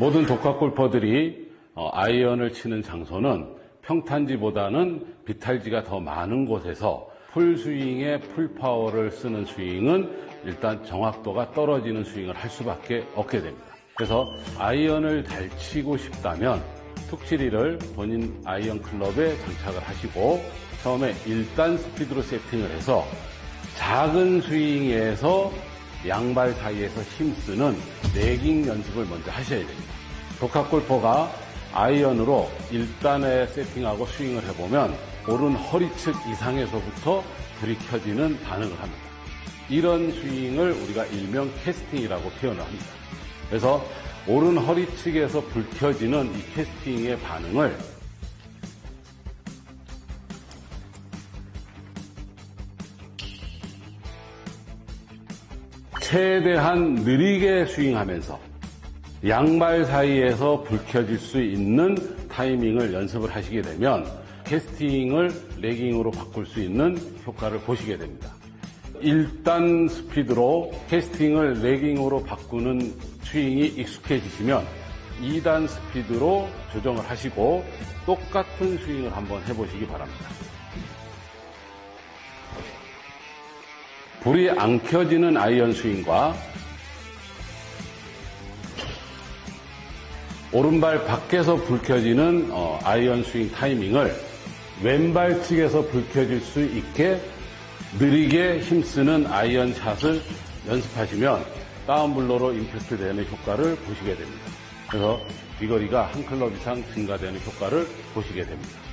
모든 독학 골퍼들이 어, 아이언을 치는 장소는 평탄지보다는 비탈지가 더 많은 곳에서 풀 스윙에 풀 파워를 쓰는 스윙은 일단 정확도가 떨어지는 스윙을 할 수밖에 없게 됩니다. 그래서 아이언을 잘 치고 싶다면 툭치리를 본인 아이언 클럽에 장착을 하시고 처음에 1단 스피드로 세팅을 해서 작은 스윙에서 양발 사이에서 힘쓰는 레깅 연습을 먼저 하셔야 됩니다. 독학 골퍼가 아이언으로 1단에 세팅하고 스윙을 해보면 오른 허리측 이상에서부터 불이 켜지는 반응을 합니다. 이런 스윙을 우리가 일명 캐스팅이라고 표현을 합니다. 그래서 오른 허리측에서 불 켜지는 이 캐스팅의 반응을 최대한 느리게 스윙하면서 양발 사이에서 불 켜질 수 있는 타이밍을 연습을 하시게 되면 캐스팅을 레깅으로 바꿀 수 있는 효과를 보시게 됩니다. 1단 스피드로 캐스팅을 레깅으로 바꾸는 스윙이 익숙해지시면 2단 스피드로 조정을 하시고 똑같은 스윙을 한번 해보시기 바랍니다. 불이 안 켜지는 아이언 스윙과 오른발 밖에서 불 켜지는 어, 아이언 스윙 타이밍을 왼발 측에서 불 켜질 수 있게 느리게 힘쓰는 아이언 샷을 연습하시면 다운블로로 임팩트 되는 효과를 보시게 됩니다. 그래서 비거리가 한 클럽 이상 증가되는 효과를 보시게 됩니다.